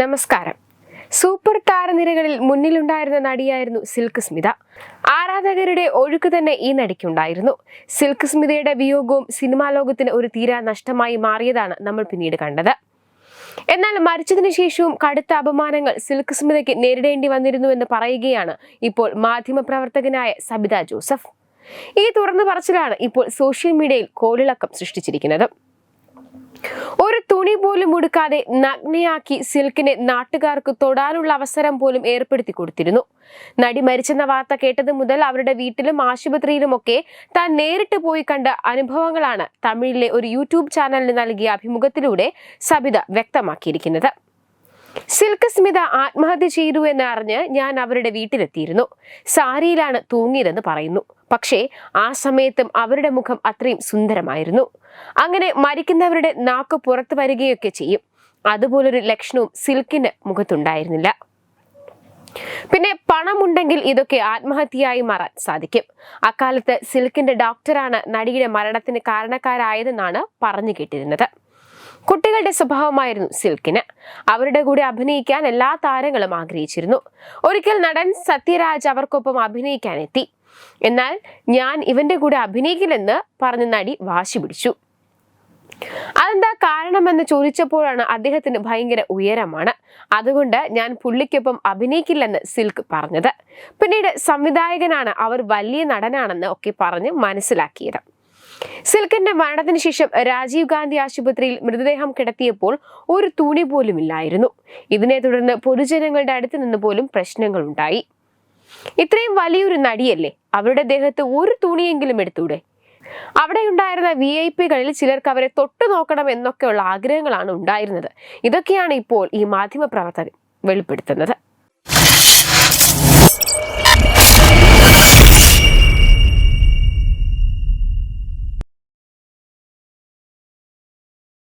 നമസ്കാരം. സൂപ്പർ താരനിരകളിൽ മുന്നിലുണ്ടായിരുന്ന നടിയായിരുന്നു സിൽക്ക് സ്മിത. ആരാധകരുടെ ഒഴുക്ക് തന്നെ ഈ നടിക്കുണ്ടായിരുന്നു. സിൽക്ക് സ്മിതയുടെ വിയോഗവും സിനിമാ ലോകത്തിന് ഒരു തീരാ നഷ്ടമായി മാറിയതാണ് നമ്മൾ പിന്നീട് കണ്ടത്. എന്നാൽ മരിച്ചതിനു ശേഷവും കടുത്ത അപമാനങ്ങൾ സിൽക്ക് സ്മിതയ്ക്ക് നേരിടേണ്ടി വന്നിരുന്നുവെന്ന് പറയുകയാണ് ഇപ്പോൾ മാധ്യമപ്രവർത്തകനായ സബിത ജോസഫ്. ഈ തുറന്നു പറച്ചിലാണ് ഇപ്പോൾ സോഷ്യൽ മീഡിയയിൽ കോളിളക്കം സൃഷ്ടിച്ചിരിക്കുന്നത്. ഒരു തുണി പോലും ഉടുക്കാതെ നഗ്നയാക്കി സിൽക്കിനെ നാട്ടുകാർക്ക് തൊടാനുള്ള അവസരം പോലും ഏർപ്പെടുത്തി കൊടുത്തിരുന്നു. നടി മരിച്ചെന്ന വാർത്ത കേട്ടത് മുതൽ അവരുടെ വീട്ടിലും ആശുപത്രിയിലുമൊക്കെ താൻ നേരിട്ട് പോയി കണ്ട അനുഭവങ്ങളാണ് തമിഴിലെ ഒരു യൂട്യൂബ് ചാനലിന് നൽകിയ അഭിമുഖത്തിലൂടെ സബിത വ്യക്തമാക്കിയിരിക്കുന്നത്. സിൽക്ക് സ്മിത ആത്മഹത്യ ചെയ്തു എന്നറിഞ്ഞ് ഞാൻ അവരുടെ വീട്ടിലെത്തിയിരുന്നു. സാരിയിലാണ് തൂങ്ങിയതെന്ന് പറയുന്നു. പക്ഷേ ആ സമയത്തും അവരുടെ മുഖം അത്രയും സുന്ദരമായിരുന്നു. അങ്ങനെ മരിക്കുന്നവരുടെ നാക്ക് പുറത്തു വരികയൊക്കെ ചെയ്യും. അതുപോലൊരു ലക്ഷണവും സിൽക്കിന് മുഖത്തുണ്ടായിരുന്നില്ല. പിന്നെ പണമുണ്ടെങ്കിൽ ഇതൊക്കെ ആത്മഹത്യയായി മാറാൻ സാധിക്കും. അക്കാലത്ത് സിൽക്കിന്റെ ഡോക്ടറാണ് നടിയുടെ മരണത്തിന് കാരണക്കാരായതെന്നാണ് പറഞ്ഞു കേട്ടിരുന്നത്. കുട്ടികളുടെ സ്വഭാവമായിരുന്നു സിൽക്കിന്. അവരുടെ കൂടെ അഭിനയിക്കാൻ എല്ലാ താരങ്ങളും ആഗ്രഹിച്ചിരുന്നു. ഒരിക്കൽ നടൻ സത്യരാജ് അവർക്കൊപ്പം അഭിനയിക്കാനെത്തി. എന്നാൽ ഞാൻ ഇവന്റെ കൂടെ അഭിനയിക്കില്ലെന്ന് പറഞ്ഞ നടി വാശി പിടിച്ചു. അതെന്താ കാരണമെന്ന് ചോദിച്ചപ്പോഴാണ് അദ്ദേഹത്തിന് ഭയങ്കര ഉയരമാണ്. അതുകൊണ്ട് ഞാൻ പുള്ളിക്കൊപ്പം അഭിനയിക്കില്ലെന്ന് സിൽക്ക് പറഞ്ഞത്. പിന്നീട് സംവിധായകനാണ് അവർ വലിയ നടനാണെന്ന് ഒക്കെ പറഞ്ഞ് മനസ്സിലാക്കിയത്. സിൽക്കിന്റെ മരണത്തിന് ശേഷം രാജീവ് ഗാന്ധി ആശുപത്രിയിൽ മൃതദേഹം കിടത്തിയപ്പോൾ ഒരു തുണി പോലും ഇല്ലായിരുന്നു. ഇതിനെ തുടർന്ന് പൊതുജനങ്ങളുടെ അടുത്ത് നിന്ന് പോലും പ്രശ്നങ്ങൾ ഉണ്ടായി. ഇത്രയും വലിയൊരു നടിയല്ലേ? അവരുടെ ദേഹത്ത് ഒരു തുണിയെങ്കിലും എടുത്തൂടെ? അവിടെ ഉണ്ടായിരുന്ന വി ഐ പികളിൽ ചിലർക്ക് അവരെ തൊട്ടു നോക്കണം എന്നൊക്കെയുള്ള ആഗ്രഹങ്ങളാണ് ഉണ്ടായിരുന്നത്. ഇതൊക്കെയാണ് ഇപ്പോൾ ഈ മാധ്യമ പ്രവർത്തകർ വെളിപ്പെടുത്തുന്നത്.